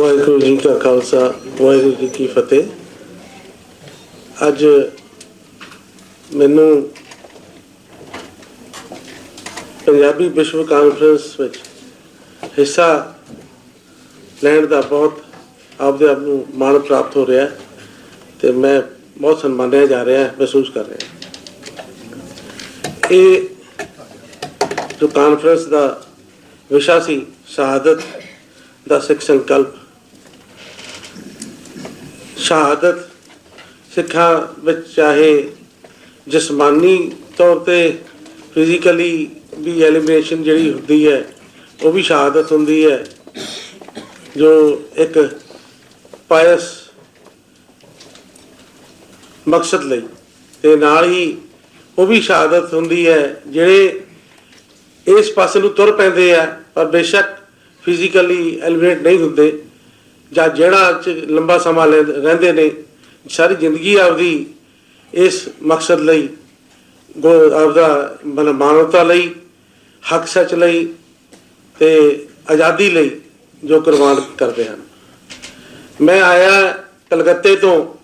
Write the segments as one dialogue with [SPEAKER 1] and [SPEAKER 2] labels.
[SPEAKER 1] ਵਾਹਿਗੁਰੂ ਜੀ ਕਾ ਖਾਲਸਾ, ਵਾਹਿਗੁਰੂ ਜੀ ਕੀ ਫਤਿਹ। ਅੱਜ ਮੈਨੂੰ ਪੰਜਾਬੀ ਵਿਸ਼ਵ ਕਾਨਫਰੰਸ ਵਿੱਚ ਹਿੱਸਾ ਲੈਣ ਦਾ ਬਹੁਤ ਆਪਦੇ ਆਪ ਨੂੰ ਮਾਣ ਪ੍ਰਾਪਤ ਹੋ ਰਿਹਾ ਹੈ ਤੇ ਮੈਂ ਬਹੁਤ ਸਨਮਾਨਿਆ ਜਾ ਰਿਹਾ, ਮਹਿਸੂਸ ਕਰ ਰਿਹਾ ਇਹ ਜੋ ਕਾਨਫਰੰਸ ਦਾ ਵਿਸ਼ਾ ਸੀ, ਸ਼ਹਾਦਤ ਦਾ ਸਿੱਖ ਸੰਕਲਪ ਸ਼ਹਾਦਤ ਸਿੱਖਾਂ ਵਿੱਚ ਚਾਹੇ ਜਿਸਮਾਨੀ ਤੌਰ ਤੇ ਫਿਜ਼ੀਕਲੀ ਵੀ ਐਲੀਮੀਨੇਸ਼ਨ ਜਿਹੜੀ ਹੁੰਦੀ ਹੈ, ਉਹ ਵੀ ਸ਼ਹਾਦਤ ਹੁੰਦੀ ਹੈ, ਜੋ ਇੱਕ ਪਾਇਸ ਮਕਸਦ ਲਈ ਤੇ ਨਾਲ ਹੀ ਉਹ ਵੀ ਸ਼ਹਾਦਤ ਹੁੰਦੀ ਹੈ, ਜਿਹੜੇ ਇਸ ਪਾਸੇ ਨੂੰ ਤੁਰ ਪੈਂਦੇ ਆ, ਪਰ ਬੇਸ਼ੱਕ ਫਿਜ਼ੀਕਲੀ ਐਲੀਮੀਨੇਟ ਨਹੀਂ ਹੁੰਦੇ। ਜਾਂ ਜਿਹੜਾ ਚ ਲੰਬਾ ਸਮਾਂ ਲੈ- ਰਹਿੰਦੇ ਨੇ, ਸਾਰੀ ਜ਼ਿੰਦਗੀ ਆਪਦੀ ਇਸ ਮਕਸਦ ਲਈ, ਗੋ- ਆਪਦਾ ਮਨ ਮਾਨਵਤਾ ਲਈ, ਹੱਕ ਸੱਚ ਲਈ ਤੇ ਆਜ਼ਾਦੀ ਲਈ ਜੋ ਕੁਰਬਾਨ ਕਰਦੇ ਹਨ। ਮੈਂ ਆਇਆ ਕਲਕੱਤੇ ਤੋਂ,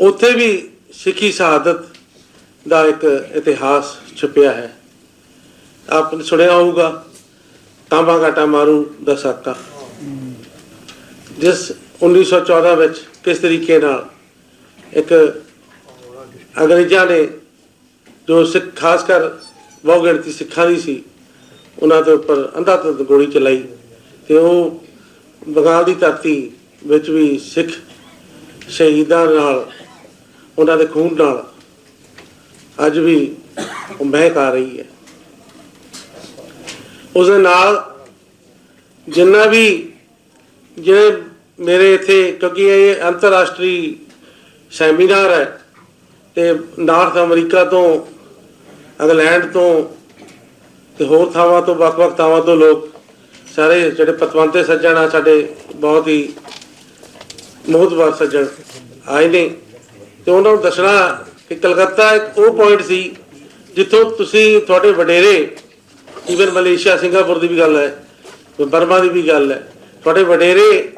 [SPEAKER 1] ਉੱਥੇ ਵੀ ਸਿੱਖੀ ਸ਼ਹਾਦਤ ਦਾ ਇੱਕ ਇਤਿਹਾਸ ਛੁਪਿਆ ਹੈ। ਆਪ ਨੇ ਸੁਣਿਆ ਹੋਊਗਾ, ਤਾਂਬਾ ਘਾਟਾ ਮਾਰੂ ਦਾ ਸਾਕਾ। ਜਿਸ 1914 ਵਿੱਚ ਕਿਸ ਤਰੀਕੇ ਨਾਲ ਇੱਕ ਅੰਗਰੇਜ਼ਾਂ ਨੇ ਜੋ ਸਿੱਖ, ਖਾਸ ਕਰ ਬਹੁਗਿਣਤੀ ਸਿੱਖਾਂ ਦੀ ਸੀ, ਉਹਨਾਂ ਦੇ ਉੱਪਰ ਅੰਧਾਧੁੰਦ ਗੋਲੀ ਚਲਾਈ ਤੇ ਉਹ ਬੰਗਾਲ ਦੀ ਧਰਤੀ ਵਿੱਚ ਵੀ ਸਿੱਖ ਸ਼ਹੀਦਾਂ ਨਾਲ, ਉਹਨਾਂ ਦੇ ਖੂਨ ਨਾਲ ਅੱਜ ਵੀ ਉਹ ਮਹਿਕ ਆ ਰਹੀ ਹੈ। ਉਸ ਦੇ ਨਾਲ ਜਿੰਨਾ ਵੀ ਜਿਹੜੇ ਮੇਰੇ ਇੱਥੇ, ਕਿਉਂਕਿ ਇਹ ਅੰਤਰਰਾਸ਼ਟਰੀ ਸੈਮੀਨਾਰ ਹੈ ਤੇ ਨਾਰਥ ਅਮਰੀਕਾ ਤੋਂ, ਇੰਗਲੈਂਡ ਤੋਂ ਤੇ ਹੋਰ ਥਾਵਾਂ ਤੋਂ, ਵੱਖ-ਵੱਖ ਥਾਵਾਂ ਤੋਂ ਲੋਕ ਸਾਰੇ ਜਿਹੜੇ ਪਤਵੰਤੇ ਸੱਜਣ ਆ, ਸਾਡੇ ਬਹੁਤ ਹੀ ਮੋਹਤਵਾਰ ਸੱਜਣ ਆਏ ਨੇ। ਤੇ ਉਹਨਾਂ ਨੂੰ ਦੱਸਣਾ ਕਿ ਕਲਕੱਤਾ ਇੱਕ ਉਹ ਪੁਆਇੰਟ ਸੀ ਜਿੱਥੋਂ ਤੁਸੀਂ ਤੁਹਾਡੇ ਵਡੇਰੇ ਈਵਨ ਮਲੇਸ਼ੀਆ, ਸਿੰਗਾਪੁਰ ਦੀ ਵੀ ਗੱਲ ਹੈ ਬਰਮਾ ਦੀ ਵੀ ਗੱਲ ਹੈ। ਤੁਹਾਡੇ ਵਡੇਰੇ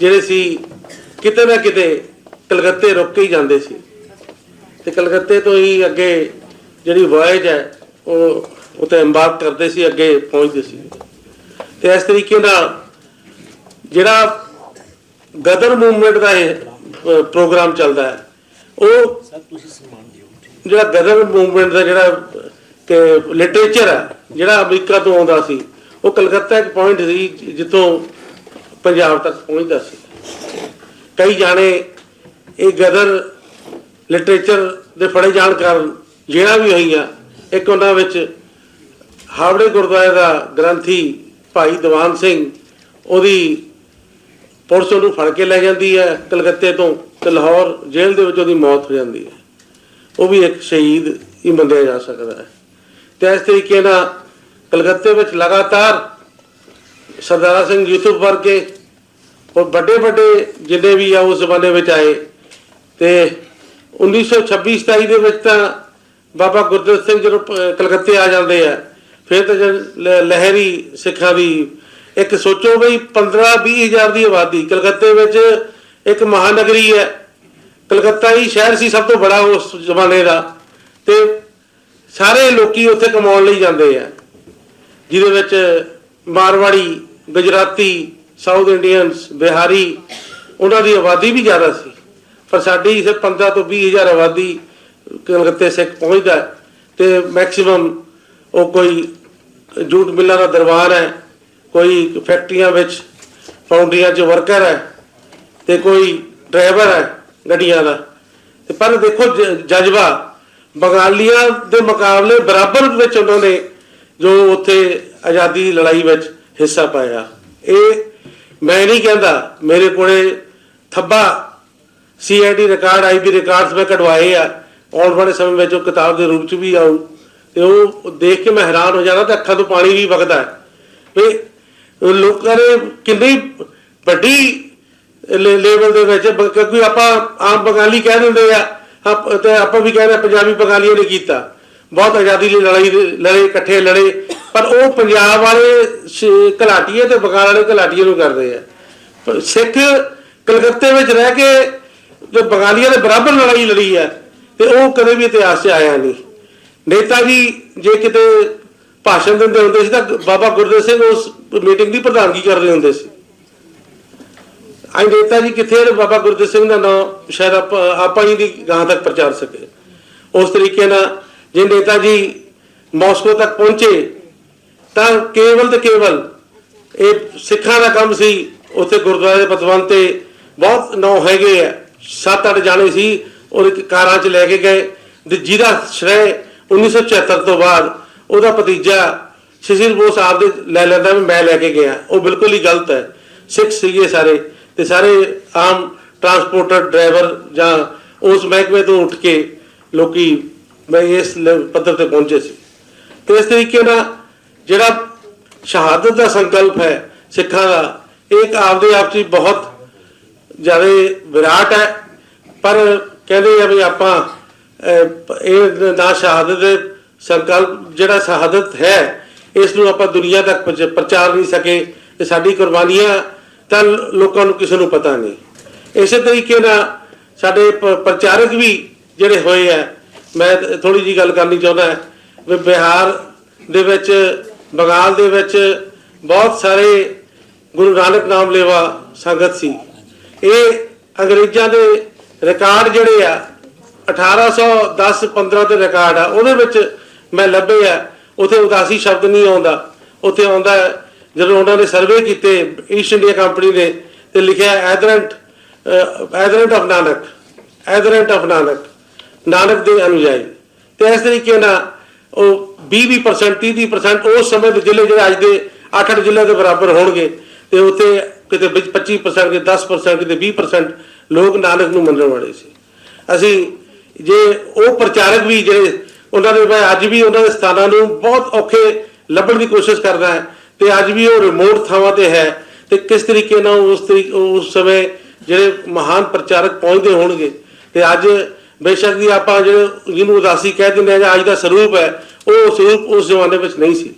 [SPEAKER 1] ਜਿਹੜੇ ਸੀ ਕਿਤੇ ਨਾ ਕਿਤੇ ਕਲਕੱਤੇ ਰੁਕ ਕੇ ਹੀ ਜਾਂਦੇ ਸੀ। ਤੇ ਕਲਕੱਤੇ ਤੋਂ ਹੀ ਅੱਗੇ ਜਿਹੜੀ ਵਾਇਜ ਹੈ ਉਹ ਉਤੇ ਐਮਬਾਰਕ ਕਰਦੇ ਸੀ ਅੱਗੇ ਪਹੁੰਚਦੇ ਸੀ। ਤੇ ਇਸ ਤਰੀਕੇ ਨਾਲ ਜਿਹੜਾ ਗਦਰ ਮੂਵਮੈਂਟ ਦਾ ਇਹ ਪ੍ਰੋਗਰਾਮ ਚੱਲਦਾ ਹੈ ਉਹ ਜਿਹੜਾ ਗਦਰ ਮੂਵਮੈਂਟ ਦਾ ਜਿਹੜਾ ਕਿ ਲਿਟਰੇਚਰ ਹੈ ਜਿਹੜਾ ਅਮਰੀਕਾ ਤੋਂ ਆਉਂਦਾ ਸੀ ਉਹ ਕਲਕੱਤਾ ਇੱਕ ਪੁਆਇੰਟ ਸੀ ਜਿੱਥੋਂ ਪੰਜਾਬ ਤੱਕ ਪਹੁੰਚਦਾ ਸੀ। ਕਈ ਜਾਣੇ ਇਹ ਗਦਰ ਲਿਟਰੇਚਰ ਦੇ ਫੜੇ ਜਾਣ ਕਾਰਨ ਜਿਹੜਾ ਵੀ ਹੋਈਆਂ। ਇੱਕ ਉਹਨਾਂ ਵਿੱਚ ਹਾਵੜੇ ਗੁਰਦੁਆਰੇ ਦਾ ਗ੍ਰੰਥੀ ਭਾਈ ਦੀਵਾਨ ਸਿੰਘ, ਉਹਦੀ ਪੁਲਿਸ ਉਹਨੂੰ ਫੜ ਕੇ ਲੈ ਜਾਂਦੀ ਹੈ ਕਲਕੱਤੇ ਤੋਂ ਤੇ ਲਾਹੌਰ ਜੇਲ੍ਹ ਦੇ ਵਿੱਚ ਉਹਦੀ ਮੌਤ ਹੋ ਜਾਂਦੀ ਹੈ। ਉਹ ਵੀ ਇੱਕ ਸ਼ਹੀਦ ਹੀ ਮੰਨਿਆ ਜਾ ਸਕਦਾ ਹੈ। ਤੇ ਇਸ ਤਰੀਕੇ ਨਾਲ ਕਲਕੱਤੇ ਵਿੱਚ ਲਗਾਤਾਰ ਸਰਦਾਰਾ ਸਿੰਘ ਯੂਸਫ ਵਰਗੇ ਔਰ ਵੱਡੇ ਵੱਡੇ ਜਿੰਨੇ ਵੀ ਆ ਉਸ ਜ਼ਮਾਨੇ ਵਿੱਚ ਆਏ ਤੇ 1926 27 ਦੇ ਵਿੱਚ ਤਾਂ ਬਾਬਾ ਗੁਰਦਿੱਤ ਸਿੰਘ ਜਦੋਂ ਕਲਕੱਤੇ ਆ ਜਾਂਦੇ ਆ, ਫਿਰ ਤਾਂ ਜਦ ਲਹਿਰੀ ਸਿੱਖਾਂ ਦੀ ਇੱਕ ਸੋਚੋ ਬਈ 15 20 ਹਜ਼ਾਰ ਦੀ ਆਬਾਦੀ, ਕਲਕੱਤੇ ਵਿੱਚ ਇੱਕ ਮਹਾਨਗਰੀ ਹੈ। ਕਲਕੱਤਾ ਹੀ ਸ਼ਹਿਰ ਸੀ ਸਭ ਤੋਂ ਬੜਾ ਉਸ ਜ਼ਮਾਨੇ ਦਾ ਤੇ ਸਾਰੇ ਲੋਕੀ ਉੱਥੇ ਕਮਾਉਣ ਲਈ ਜਾਂਦੇ ਆ। ਜਿਹਦੇ ਵਿੱਚ ਮਾਰਵਾੜੀ, ਗੁਜਰਾਤੀ, ਸਾਊਥ ਇੰਡੀਅਨਸ, ਬਿਹਾਰੀ, ਉਹਨਾਂ ਦੀ ਆਬਾਦੀ ਵੀ ਜ਼ਿਆਦਾ ਸੀ। ਪਰ ਸਾਡੀ ਸਿਰਫ 15 ਤੋਂ 20 ਹਜ਼ਾਰ ਆਬਾਦੀ ਕਲਕੱਤੇ ਸਿੱਖ ਪਹੁੰਚਦਾ ਹੈ ਤੇ ਮੈਕਸਿਮਮ ਉਹ ਕੋਈ ਜੂਟ ਮਿੱਲਾਂ ਦਾ ਦਰਬਾਰ ਹੈ, ਕੋਈ ਫੈਕਟਰੀਆਂ ਵਿੱਚ ਫਾਊਂਡਰੀਆਂ 'ਚ ਵਰਕਰ ਹੈ ਤੇ ਕੋਈ ਡਰਾਈਵਰ ਹੈ ਗੱਡੀਆਂ ਦਾ। ਤੇ ਪਰ ਦੇਖੋ ਜ- ਜਜ਼ਬਾ ਬੰਗਾਲੀਆਂ ਦੇ ਮੁਕਾਬਲੇ ਬਰਾਬਰ ਵਿੱਚ ਉਹਨਾਂ ਨੇ ਜੋ ਉੱਥੇ ਆਜ਼ਾਦੀ ਦੀ ਲੜਾਈ ਵਿੱਚ ਹਿੱਸਾ ਪਾਇਆ। ਇਹ ਮੈਂ ਨਹੀਂ ਕਹਿੰਦਾ, ਮੇਰੇ ਕੋਲੇ ਥੱਬਾ ਸੀਆਈਡੀ ਰਿਕਾਰਡ ਆਈਬੀ ਰਿਕਾਰਡਸ ਮੈਂ ਕਢਵਾਏ ਆ। ਆਉਣ ਵਾਲੇ ਸਮੇਂ ਵਿੱਚ ਉਹ ਕਿਤਾਬ ਦੇ ਰੂਪ ਚ ਵੀ ਆਊ। ਤੇ ਉਹ ਦੇਖ ਕੇ ਮੈਂ ਹੈਰਾਨ ਹੋ ਜਾਂਦਾ ਤੇ ਅੱਖਾਂ ਤੋਂ ਪਾਣੀ ਵੀ ਵਗਦਾ ਹੈ। ਵੀ ਲੋਕਾਂ ਨੇ ਕਿੰਨੀ ਵੱਡੀ ਲੈਵਲ ਦੇ ਵਿੱਚ ਕਿਉਂਕਿ ਆਪਾਂ ਆਮ ਬੰਗਾਲੀ ਕਹਿ ਦਿੰਦੇ ਆ। ਤੇ ਆਪਾਂ ਵੀ ਕਹਿੰਦੇ ਆ, ਪੰਜਾਬੀ ਬੰਗਾਲੀਆਂ ਨੇ ਕੀਤਾ। ਬਹੁਤ ਆਜ਼ਾਦੀ ਲਈ ਲੜਾਈ ਲੜੇ, ਇਕੱਠੇ ਲੜੇ। ਪਰ ਉਹ ਪੰਜਾਬ ਵਾਲੇ ਸ਼- ਘਲਾਟੀਏ ਤੇ ਬੰਗਾਲ ਵਾਲੇ ਘਲਾਟੀਏ ਨੂੰ ਕਰਦੇ ਆ। ਸਿੱਖ ਕਲਕੱਤੇ ਵਿੱਚ ਰਹਿ ਕੇ ਜੋ ਬੰਗਾਲੀਆਂ ਦੇ ਬਰਾਬਰ ਲੜਾਈ ਲੜੀ ਹੈ ਤੇ ਉਹ ਕਦੇ ਵੀ ਇਤਿਹਾਸ 'ਚ ਆਇਆ ਨਹੀਂ। ਨੇਤਾ ਜੀ ਜੇ ਕਿਤੇ ਭਾਸ਼ਣ ਦਿੰਦੇ ਹੁੰਦੇ ਸੀ ਤਾਂ ਬਾਬਾ ਗੁਰਦੇਵ ਸਿੰਘ ਉਸ ਮੀਟਿੰਗ ਦੀ ਪ੍ਰਧਾਨਗੀ ਕਰਦੇ ਹੁੰਦੇ ਸੀ। ਅੱਜ ਨੇਤਾ ਜੀ ਕਿੱਥੇ ਬਾਬਾ ਗੁਰਦੇਵ ਸਿੰਘ ਦਾ ਨਾਮ ਸ਼ਾਇਦ ਆਪਾਂ ਆਪਾਂ ਹੀ ਦੀ ਗਾਂ ਤੱਕ ਪ੍ਰਚਾਰ ਸਕੇ। ਉਸ ਤਰੀਕੇ ਨਾਲ ਜੇ ਨੇਤਾ ਜੀ ਮਾਸਕੋ ਤੱਕ ਪਹੁੰਚੇ, ਤਾਂ ਕੇਵਲ ਤੇ ਕੇਵਲ ਇਹ ਸਿੱਖਾਂ ਦਾ ਕੰਮ ਸੀ, ਉੱਥੇ ਗੁਰਦੁਆਰੇ ਦੇ ਪਤਵੰਤ ਤੇ ਬਹੁਤ ਨੌ ਹੈਗੇ ਆ, ਸੱਤ ਅੱਠ ਜਾਣੇ ਸੀ ਉਹ ਇੱਕ ਕਾਰਾਂ 'ਚ ਲੈ ਕੇ ਗਏ, ਤੇ ਜਿਹਦਾ ਸ਼੍ਰੈ 1974 ਤੋਂ ਬਾਅਦ ਉਹਦਾ ਭਤੀਜਾ ਸ਼ਿਸ਼ਿਰ ਬੋਸ ਆਪਦੇ ਲੈ ਲੈਂਦਾ ਵੀ ਮੈਂ ਲੈ ਕੇ ਗਿਆ। ਉਹ ਬਿਲਕੁਲ ਹੀ ਗਲਤ ਹੈ। ਸਿੱਖ ਸੀਗੇ ਸਾਰੇ, ਤੇ ਸਾਰੇ ਆਮ ਟਰਾਂਸਪੋਰਟਰ ਡਰਾਈਵਰ ਜਾਂ ਉਸ ਮਹਿਕਮੇ ਤੋਂ ਉੱਠ ਕੇ ਲੋਕੀ ਮੈਂ ਇਸ ਲ- ਪੱਧਰ ਤੇ ਪਹੁੰਚੇ ਸੀ। ਤੇ ਇਸ ਤਰੀਕੇ ਨਾਲ ਜਿਹੜਾ ਸ਼ਹਾਦਤ ਦਾ ਸੰਕਲਪ ਹੈ ਸਿੱਖਾਂ ਦਾ, ਇਹ ਇੱਕ ਆਪਦੇ ਆਪ 'ਚ ਹੀ ਬਹੁਤ ਜ਼ਿਆਦਾ ਵਿਰਾਟ ਹੈ। ਪਰ ਕਹਿੰਦੇ ਆ ਵੀ ਆਪਾਂ ਇਹ ਨਾ ਸ਼ਹਾਦਤ ਦੇ ਸੰਕਲਪ, ਜਿਹੜਾ ਸ਼ਹਾਦਤ ਹੈ, ਇਸ ਨੂੰ ਆਪਾਂ ਦੁਨੀਆ ਤੱਕ ਪਹੁੰਚ- ਪ੍ਰਚਾਰ ਨਹੀਂ ਸਕੇ। ਤੇ ਸਾਡੀ ਕੁਰਬਾਨੀਆਂ ਤਾਂ ਲੋਕਾਂ ਨੂੰ ਕਿਸੇ ਨੂੰ ਪਤਾ ਨਹੀਂ। ਇਸੇ ਤਰੀਕੇ ਨਾਲ ਸਾਡੇ ਪ- ਪ੍ਰਚਾਰਕ ਵੀ ਜਿਹੜੇ ਹੋਏ ਆ ਮੈਂ ਥੋੜੀ ਜੀ ਗੱਲ ਕਰਨੀ ਚਾਹੁੰਦਾ ਵੀ ਬਿਹਾਰ ਦੇ ਵਿੱਚ, ਬੰਗਾਲ ਦੇ ਵਿੱਚ ਬਹੁਤ ਸਾਰੇ ਗੁਰੂ ਨਾਨਕ ਨਾਮ ਲੇਵਾ ਸੰਗਤ ਸੀ। ਇਹ ਅੰਗਰੇਜ਼ਾਂ ਦੇ ਰਿਕਾਰਡ ਜਿਹੜੇ ਆ 1810 15 ਦੇ ਰਿਕਾਰਡ ਆ, ਉਹਦੇ ਵਿੱਚ ਮੈਂ ਲੱਭੇ ਆ। ਉਥੇ ਉਦਾਸੀ ਸ਼ਬਦ ਨਹੀਂ ਆਉਂਦਾ। ਉਥੇ ਆਉਂਦਾ ਜਦੋਂ ਉਹਨਾਂ ਨੇ ਸਰਵੇ ਕੀਤੇ ਈਸਟ ਇੰਡੀਆ ਕੰਪਨੀ ਨੇ, ਤੇ ਲਿਖਿਆ adherent adherent of Nanak adherent of Nanak Nanak ਦੇ ਅਨੁਯਾਈ ਤੇ ਇਸ ਤਰੀਕੇ ਨਾਲ ਉਹ 20% 30% ਉਸ ਸਮੇਂ ਦੇ ਜ਼ਿਲ੍ਹੇ ਜਿਹੜੇ ਅੱਜ ਦੇ 8-8 ਜ਼ਿਲ੍ਹਿਆਂ ਦੇ ਬਰਾਬਰ ਹੋਣਗੇ ਤੇ ਉੱਥੇ ਕਿਤੇ ਵਿੱਚ 25% ਕਿਤੇ 10% ਕਿਤੇ 20% ਲੋਕ ਨਾਨਕ ਨੂੰ ਮੰਨਣ ਵਾਲੇ ਸੀ। ਅਸੀਂ ਜੇ ਉਹ ਪ੍ਰਚਾਰਕ ਵੀ ਜਿਹੜੇ ਉਹਨਾਂ ਦੇ ਮੈਂ ਅੱਜ ਵੀ ਉਹਨਾਂ ਦੇ ਸਥਾਨਾਂ ਨੂੰ ਬਹੁਤ ਔਖੇ ਲੱਭਣ ਦੀ ਕੋਸ਼ਿਸ਼ ਕਰਦਾ ਹੈ ਤੇ ਅੱਜ ਵੀ ਉਹ ਰਿਮੋਟ ਥਾਵਾਂ ਤੇ ਹੈ ਤੇ ਕਿਸ ਤਰੀਕੇ ਨਾਲ ਉਸ ਤਰੀਕ ਉਸ ਸਮੇਂ ਜਿਹੜੇ ਮਹਾਨ ਪ੍ਰਚਾਰਕ ਪਹੁੰਚਦੇ ਹੋਣਗੇ ਤੇ ਅੱਜ ਬੇਸ਼ੱਕ ਦੀ ਆਪਾਂ ਜਿਹੜੇ ਜਿਹਨੂੰ ਉਦਾਸੀ ਕਹਿ ਦਿੰਦੇ ਆ ਜਾਂ ਅੱਜ ਦਾ ਸਰੂਪ ਹੈ, ਉਹ ਸਰੂਪ ਉਸ ਜ਼ਮਾਨੇ ਵਿੱਚ ਨਹੀਂ ਸੀ।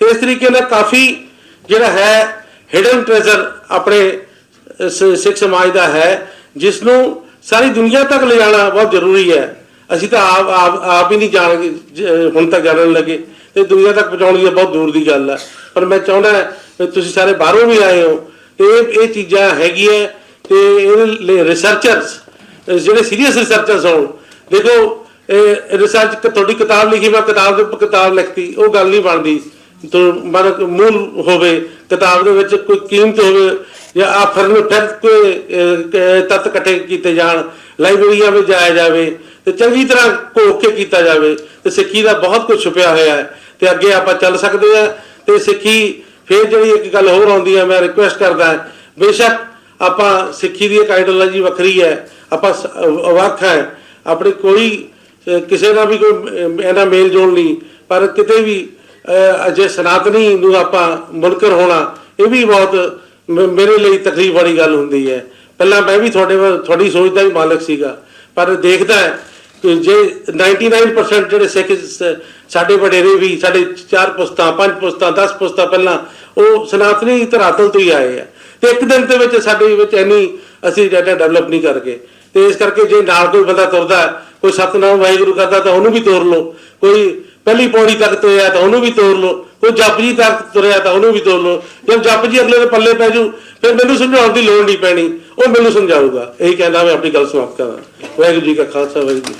[SPEAKER 1] ਤੇ ਇਸ ਤਰੀਕੇ ਨਾਲ ਕਾਫੀ ਜਿਹੜਾ ਹੈ ਹਿਡਨ ਟ੍ਰੈਜ਼ਰ ਆਪਣੇ ਸਿੱਖ ਸਮਾਜ ਦਾ ਹੈ ਜਿਸ ਨੂੰ ਸਾਰੀ ਦੁਨੀਆ ਤੱਕ ਲਿਜਾਣਾ ਬਹੁਤ ਜ਼ਰੂਰੀ ਹੈ। ਅਸੀਂ ਤਾਂ ਆਪ ਆਪ ਹੀ ਨਹੀਂ ਜਾਣਗੇ ਹੁਣ ਤੱਕ ਜਾਣਨ ਲੱਗੇ। ਤੇ ਦੁਨੀਆ ਤੱਕ ਪਹੁੰਚਾਉਣ ਦੀ ਬਹੁਤ ਦੂਰ ਦੀ ਗੱਲ ਹੈ। ਪਰ ਮੈਂ ਚਾਹੁੰਦਾ ਤੁਸੀਂ ਸਾਰੇ ਬਾਹਰੋਂ ਵੀ ਆਏ ਹੋ, ਤੇ ਇਹ ਇਹ ਚੀਜ਼ਾਂ ਹੈਗੀਆਂ ਤੇ ਇਹ ਰਿਸਰਚਰਸ ਜਿਹੜੇ ਸੀਰੀਅਸ ਰਿਸਰਚਰਸ ਹੋਣ ਦੇਖੋ ਇਹ ਰਿਸਰਚ ਤੁਹਾਡੀ ਕਿਤਾਬ ਲਿਖੀ ਮੈਂ ਕਿਤਾਬ ਦੇ ਕਿਤਾਬ ਲਿਖਤੀ ਉਹ ਗੱਲ ਨਹੀਂ ਬਣਦੀ। ਤੋਂ ਮਨ ਮੂਲ ਹੋਵੇ ਕਿਤਾਬ ਦੇ ਵਿੱਚ ਕੋਈ ਕੀਮਤ ਹੋਵੇ ਜਾਂ ਆਫ਼ਰ ਨੂੰ ਫਿਰ ਕੋਈ ਅਹ, ਤੱਤ ਇਕੱਠੇ ਕੀਤੇ ਜਾਣ ਲਾਇਬ੍ਰੇਰੀਆਂ ਵਿੱਚ ਜਾਇਆ ਜਾਵੇ ਤੇ ਚੰਗੀ ਤਰ੍ਹਾਂ ਘੋਖ ਕੇ ਕੀਤਾ ਜਾਵੇ ਤੇ ਸਿੱਖੀ ਦਾ ਬਹੁਤ ਕੁਝ ਛੁਪਿਆ ਹੋਇਆ ਹੈ। ਤੇ ਅੱਗੇ ਆਪਾਂ ਚੱਲ ਸਕਦੇ ਆ ਤੇ ਸਿੱਖੀ ਫਿਰ ਜਿਹੜੀ ਇੱਕ ਗੱਲ ਹੋਰ ਆਉਂਦੀ ਹੈ ਮੈਂ ਰਿਕੁਐਸਟ ਕਰਦਾ ਬੇਸ਼ੱਕ ਆਪਾਂ ਸਿੱਖੀ ਦੀ ਇੱਕ ਆਈਡੀਓਲੋਜੀ ਵੱਖਰੀ ਹੈ ਆਪਾਂ ਵੱਖ ਹੈ ਆਪਣੇ ਕੋਈ ਕਿਸੇ ਨਾਲ ਵੀ ਕੋਈ ਅ, ਇਹਦਾ ਮੇਲ ਜੋਲ ਨਹੀਂ ਪਰ ਕਿਤੇ ਵੀ ਅਜੇ ਸਨਾਤਨੀ ਨੂੰ ਆਪਾਂ ਮੁਨਕਰ ਹੋਣਾ ਇਹ ਵੀ ਬਹੁਤ ਮ- ਮੇਰੇ ਲਈ ਤਕਲੀਫ ਵਾਲੀ ਗੱਲ ਹੁੰਦੀ ਹੈ। ਪਹਿਲਾਂ ਮੈਂ ਵੀ ਤੁਹਾਡੇ ਵੱਲ ਤੁਹਾਡੀ ਸੋਚ ਦਾ ਵੀ ਮਾਲਕ ਸੀਗਾ ਪਰ ਦੇਖਦਾ ਹੈ ਕਿ ਜੇ 99% ਜਿਹੜੇ ਸਿੱਖ ਸਾਡੇ ਵਡੇਰੇ ਵੀ ਸਾਡੇ ਚਾਰ ਪੁਸਤਾਂ ਪੰਜ ਪੁਸਤਾਂ 10 ਪੁਸਤਾਂ ਪਹਿਲਾਂ ਉਹ ਸਨਾਤਨੀ ਧਰਾਤਲ ਤੋਂ ਹੀ ਆਏ ਆ। ਤੇ ਇੱਕ ਦਿਨ ਦੇ ਵਿੱਚ ਸਾਡੇ ਵਿੱਚ ਇੰਨੀ ਅਸੀਂ ਡਾਟਾ ਡਿਵੈਲਪ ਨਹੀਂ ਕਰਕੇ। ਤੇ ਇਸ ਕਰਕੇ ਜੇ ਨਾਲ ਕੋਈ ਬੰਦਾ ਤੁਰਦਾ, ਕੋਈ ਸਤਨਾਮ ਵਾਹਿਗੁਰੂ ਕਰਦਾ, ਤਾਂ ਉਹਨੂੰ ਵੀ ਤੋਰ ਲਓ। ਕੋਈ ਪਹਿਲੀ ਪੌੜੀ ਤੱਕ ਤੁਰਿਆ, ਤਾਂ ਉਹਨੂੰ ਵੀ ਤੋਰ ਲਓ। ਕੋਈ ਜਪਜੀ ਤੱਕ ਤੁਰਿਆ, ਤਾਂ ਉਹਨੂੰ ਵੀ ਤੋਰ ਲਓ। ਜਦ ਜਪਜੀ ਅਗਲੇ ਦੇ ਪੱਲੇ ਪੈ ਜੂ, ਫਿਰ ਮੈਨੂੰ ਸਮਝਾਉਣ ਦੀ ਲੋੜ ਨਹੀਂ ਪੈਣੀ। ਉਹ ਮੈਨੂੰ ਸਮਝਾਊਗਾ। ਇਹੀ ਕਹਿੰਦਾ ਮੈਂ ਆਪਣੀ ਗੱਲ ਸਮਾਪਤ ਕਰਾਂ। ਵਾਹਿਗੁਰੂ ਜੀ ਕਾ ਖਾਲਸਾ, ਵਾਹਿਗੁਰੂ ਜੀ